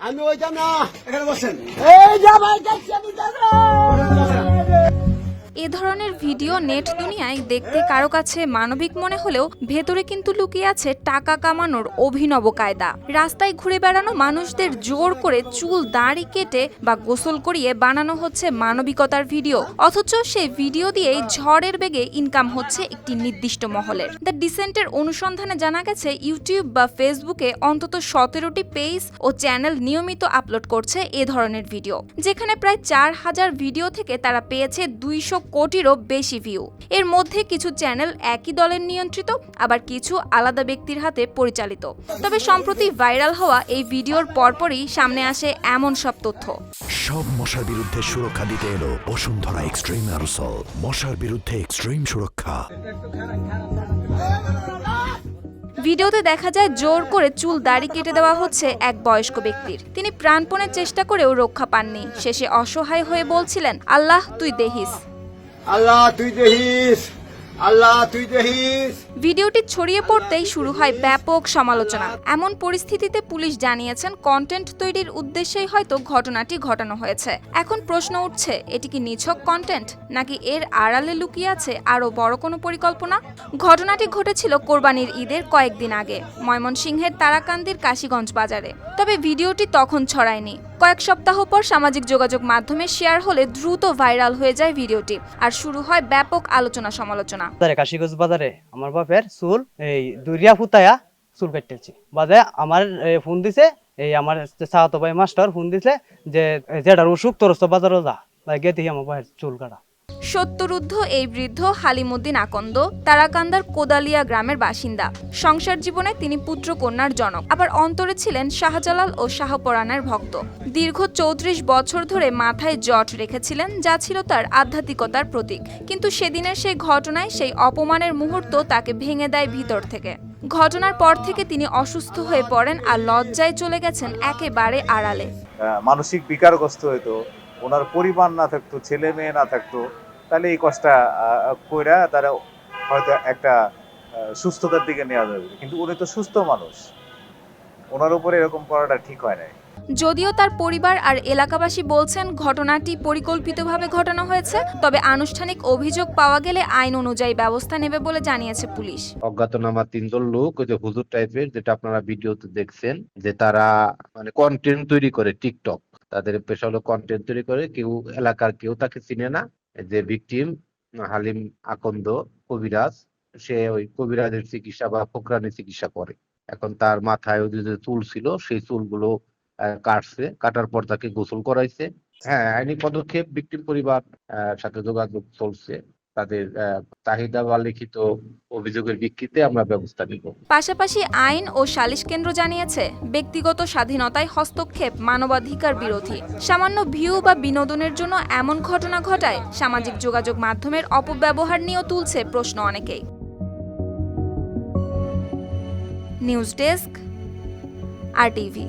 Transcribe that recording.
আমি ওইটা না এখানে বসেন। এই যা ভাই যাচ্ছি আমি ধরনের ভিডিও নেট দুনিয়ায় দেখতে কারও কাছে মানবিক মনে হলেও ভেতরে কিন্তু লুকিয়ে আছে টাকা কামানোর অভিনব কায়দা। রাস্তায় ঘুরে বেড়ানো মানুষদের জোর করে চুল দাড়ি কেটে বা গোসল করিয়ে বানানো হচ্ছে মানবিকতার ভিডিও। অথচ সেই ভিডিও দিয়েই ঝড়ের বেগে ইনকাম হচ্ছে একটি নির্দিষ্ট মহলের। দ্য ডিসেন্টের অনুসন্ধানে জানা গেছে ইউটিউব বা ফেসবুকে অন্তত সতেরোটি পেজ ও চ্যানেল নিয়মিত আপলোড করছে এ ধরনের ভিডিও। যেখানে প্রায় চার হাজার ভিডিও থেকে তারা পেয়েছে দুইশো কোটিরও বেশি ভিউ এর মধ্যে কিছু চ্যানেল একই দলের নিয়ন্ত্রিত আবার কিছু আলাদা ব্যক্তির হাতে পরিচালিত। তবে সম্প্রতি ভাইরাল হওয়া এই ভিডিওর পরপরই সামনে আসে এমন সব তথ্য। সব মশার বিরুদ্ধে সুরক্ষা দিতে এলো বসুন্ধরা এক্সট্রিম অ্যারোসল মশার বিরুদ্ধে এক্সট্রিম সুরক্ষা। ভিডিওতে দেখা যায় জোর করে চুল দাড়ি কেটে দেওয়া হচ্ছে এক বয়স্ক ব্যক্তির। তিনি প্রাণপণের চেষ্টা করেও রক্ষা পাননি। শেষে অসহায় হয়ে বলছিলেন আল্লাহ তুই দেহিস। আল্লাহ তুই দেখিস। আল্লাহ, তুই ভিডিওটি ছড়িয়ে পড়তেই শুরু হয় ব্যাপক সমালোচনা। এমন পরিস্থিতিতে পুলিশ জানিয়েছেন কন্টেন্ট তৈরির উদ্দেশ্যেই হয়তো ঘটনাটি ঘটানো হয়েছে। এখন প্রশ্ন উঠছে, এটি কি নিছক কন্টেন্ট নাকি এর আড়ালে লুকিয়ে আছে আরও বড় কোনো পরিকল্পনা? ঘটনাটি ঘটেছিল কোরবানির ঈদের কয়েকদিন আগে, ময়মনসিংহের তারাকান্দির কাশীগঞ্জ বাজারে। তবে ভিডিওটি তখন ছড়ায়নি। কয়েক সপ্তাহ পর সামাজিক যোগাযোগ মাধ্যমে শেয়ার হলে দ্রুত ভাইরাল হয়ে যায় ভিডিওটি, আর শুরু হয় ব্যাপক আলোচনা সমালোচনা বাজারে, কাশিগঞ্জ বাজারে আমার বাপের চুল এই দুরিয়া ফুতায়া চুল কাটতেছি। বাজে আমার ফোন দিছে, এই আমার সাহাতো ভাই মাস্টার, ফোন দিছে যে যেটার অসুখ, তোর বাজারও যা। গেতে আমার ভাইয়ের চুল কাটা। সত্যরুদ্ধ এই বৃদ্ধ হালিমুদ্দিন আকন্দ তারাকান্দার কোদালিয়া গ্রামের বাসিন্দা। সংসার জীবনে তিনি পুত্র কন্যার জনক। আবার অন্তরে ছিলেন শাহজালাল ও শাহপরাণের ভক্ত। দীর্ঘ চৌত্রিশ বছর ধরে মাথায় জট রেখেছিলেন, যা ছিল তার আধ্যাত্মিকতার প্রতীক। কিন্তু সেদিনের সেই ঘটনায় সেই অপমানের মুহূর্ত তাকে ভেঙে দেয় ভিতর থেকে। ঘটনার পর থেকে তিনি অসুস্থ হয়ে পড়েন আর লজ্জায় চলে গেছেন একেবারে আড়ালে। মানসিক বিকারগ্রস্ত হইতো ওনার পরিবার না থাকতো ছেলে মেয়ে না থাকতো তাহলে এই কষ্টটা আহ, কইরা তারা হয়তো একটা সুস্থতার দিকে নেওয়া যাবে। কিন্তু উনি তো সুস্থ মানুষ। ওনার উপরে এরকম করাটা ঠিক হয় নাই। যদিও তার পরিবার আর এলাকাবাসী বলছেন ঘটনাটি পরিকল্পিতভাবে ঘটানো হয়েছে তবে আনুষ্ঠানিক অভিযোগ পাওয়া গেলে আইন অনুযায়ী ব্যবস্থা নেবে বলে জানিয়েছে পুলিশ। অজ্ঞাতনামা তিনজন লোক ওই যে হুজুর টাইপের যেটা আপনারা ভিডিওতে দেখছেন যে তারা মানে কন্টেন্ট তৈরি করে টিকটক তাদের পেশা হলো কন্টেন্ট তৈরি করে। কেউ এলাকার কেউ তাকে চিনে না। যে ভিকটিম হালিম আকন্দ, কবিরাজ, সে ওই কবিরাজের চিকিৎসা বা ফোকরানি চিকিৎসা করে। এখন তার মাথায় ওই যে চুল ছিল, সেই চুলগুলো কাটছে। কাটার পর তাকে গোসল করাইছে। হ্যাঁ আইনি পদক্ষেপ ভিকটিম পরিবার সাথে যোগাযোগ চলছে। তাদের চাহিদা বা লিখিত অভিযোগের ভিত্তিতে আমরা ব্যবস্থা নিব। পাশাপাশি আইন ও সালিশ কেন্দ্র জানিয়েছে, ব্যক্তিগত স্বাধীনতায় হস্তক্ষেপ মানবাধিকার বিরোধী। সামান্য ভিউ বা বিনোদনের জন্য এমন ঘটনা ঘটায় সামাজিক যোগাযোগ মাধ্যমের অপব্যবহার নিয়েও তুলছে প্রশ্ন অনেকেই। News desk, R TV.